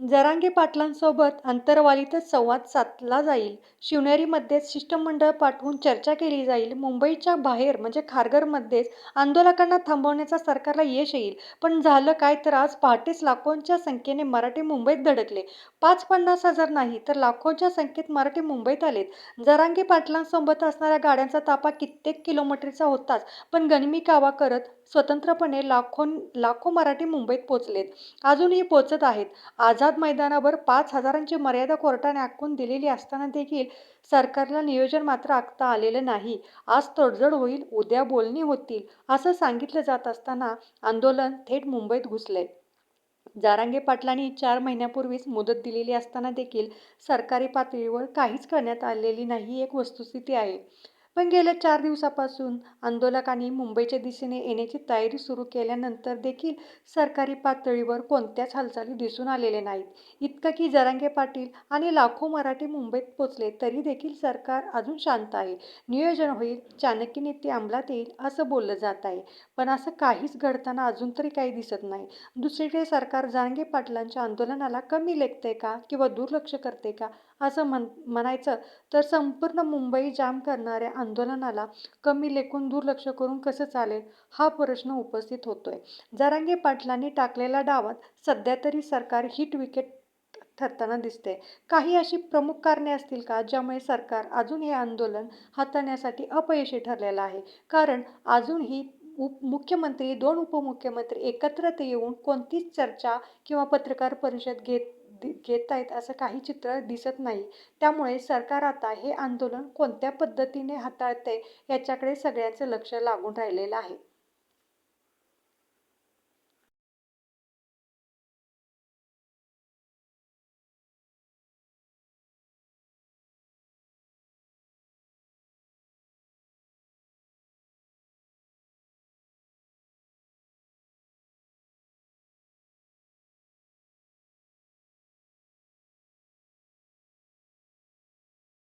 जरांगे पाटलांसोबत अंतरवालीतच संवाद साधला जाईल. शिवनेरीमध्येच शिष्टमंडळ पाठवून चर्चा केली जाईल. मुंबईच्या बाहेर म्हणजे खारघरमध्येच आंदोलकांना थांबवण्याचा सरकारला यश येईल. पण झालं काय तर आज पहाटेच लाखोंच्या संख्येने मराठी मुंबईत धडकले. पाच पन्नास हजार नाही तर लाखोंच्या संख्येत मराठी मुंबईत आलेत. जरांगे पाटलांसोबत असणाऱ्या गाड्यांचा ताफा कित्येक किलोमीटरचा होताच पण गनिमी कावा करत स्वतंत्रपणे लाखों लाखो मराठी मुंबईत पोचलेत अजूनही पोचत आहेत. आझाद मैदानावर पाच हजारांची मर्यादा कोर्टाने आखून दिलेली असताना देखील सरकारला नियोजन मात्र आखता आलेलं नाही. आज तडजड होईल उद्या बोलणी होतील असं सांगितलं जात असताना आंदोलन थेट मुंबईत घुसलंय. जारांगे पाटलांनी चार महिन्यापूर्वीच मुदत दिलेली असताना देखील सरकारी पातळीवर काहीच करण्यात आलेली नाही ही एक वस्तुस्थिती आहे. पण गेल्या चार दिवसापासून आंदोलकांनी मुंबईच्या दिशेने येण्याची तयारी सुरू केल्यानंतर देखील सरकारी पातळीवर कोणत्याच हालचाली दिसून आलेल्या नाहीत. इतकं की जरांगे पाटील आणि लाखो मराठी मुंबईत पोचले तरी देखील सरकार अजून शांत आहे. नियोजन होईल चाणक्य नीती अंमलात येईल असं बोललं जात आहे. पण असं काहीच घडताना अजून तरी काही दिसत नाही. दुसरीकडे सरकार जरांगे पाटलांच्या आंदोलनाला कमी लेखते का किंवा दुर्लक्ष करते का असं म्हण म्हणायचं तर संपूर्ण मुंबई जाम करणाऱ्या आंदोलनाला कमी लेखून दुर्लक्ष करून कसं चालेल हा प्रश्न उपस्थित होतोय. जरांगे पाटलांनी टाकलेल्या डावात सध्या तरी सरकार हिट विकेट ठरताना दिसते काही अशी प्रमुख कारणे असतील का ज्यामुळे सरकार अजून हे आंदोलन हाताळण्यासाठी अपयशी ठरलेलं आहे? कारण अजूनही उप मुख्यमंत्री दोन उपमुख्यमंत्री एकत्रित येऊन कोणतीच चर्चा किंवा पत्रकार परिषद घेत घेत आहेत असं काही चित्र दिसत नाही. त्यामुळे सरकार आता हे आंदोलन कोणत्या पद्धतीने हाताळते याच्याकडे सगळ्यांचं लक्ष लागून राहिलेलं आहे.